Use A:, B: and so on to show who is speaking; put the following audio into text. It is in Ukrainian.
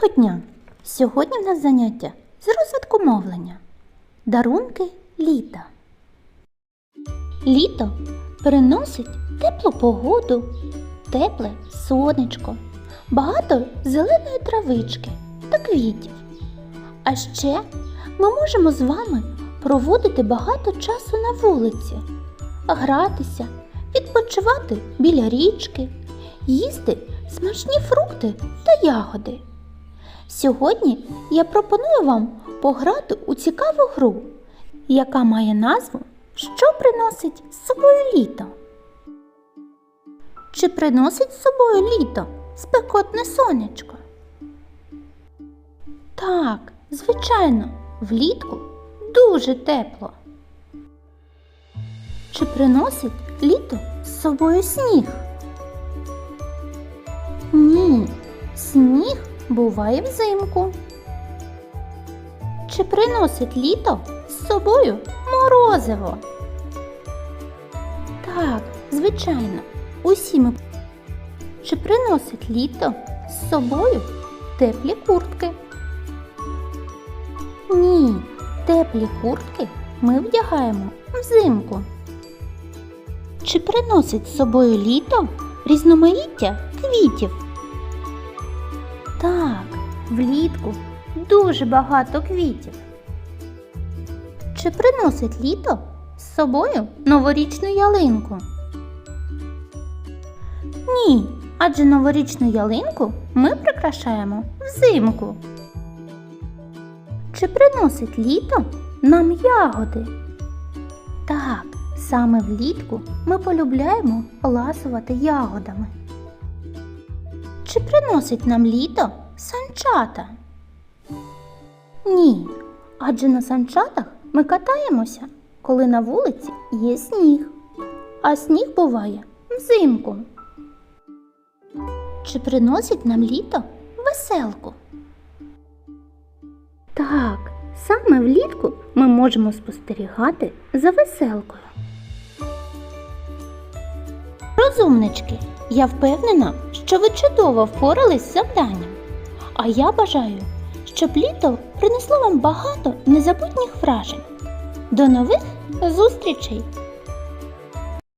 A: Доброго дня! Сьогодні в нас заняття з розвитку мовлення. Дарунки літа. Літо приносить теплу погоду, тепле сонечко, багато зеленої травички та квітів. А ще ми можемо з вами проводити багато часу на вулиці, гратися, відпочивати біля річки, їсти смачні фрукти та ягоди. Сьогодні я пропоную вам пограти у цікаву гру, яка має назву Що приносить з собою літо? Чи приносить з собою літо спекотне сонечко? Так, звичайно, влітку дуже тепло. Чи приносить літо з собою сніг? Ні, сніг буває взимку. Чи приносить літо з собою морозиво? Так, звичайно, усі ми. Чи приносить літо з собою теплі куртки? Ні, теплі куртки ми вдягаємо взимку. Чи приносить з собою літо різноманіття квітів? Так, влітку дуже багато квітів. Чи приносить літо з собою новорічну ялинку? Ні, адже новорічну ялинку ми прикрашаємо взимку. Чи приносить літо нам ягоди? Так, саме влітку ми полюбляємо ласувати ягодами. Чи приносить нам літо санчата? Ні, адже на санчатах ми катаємося, коли на вулиці є сніг, а сніг буває взимку. Чи приносить нам літо веселку? Так, саме влітку ми можемо спостерігати за веселкою. Розумнички, я впевнена, що ви чудово впорались з завданням. А я бажаю, щоб літо принесло вам багато незабутніх вражень. До нових зустрічей!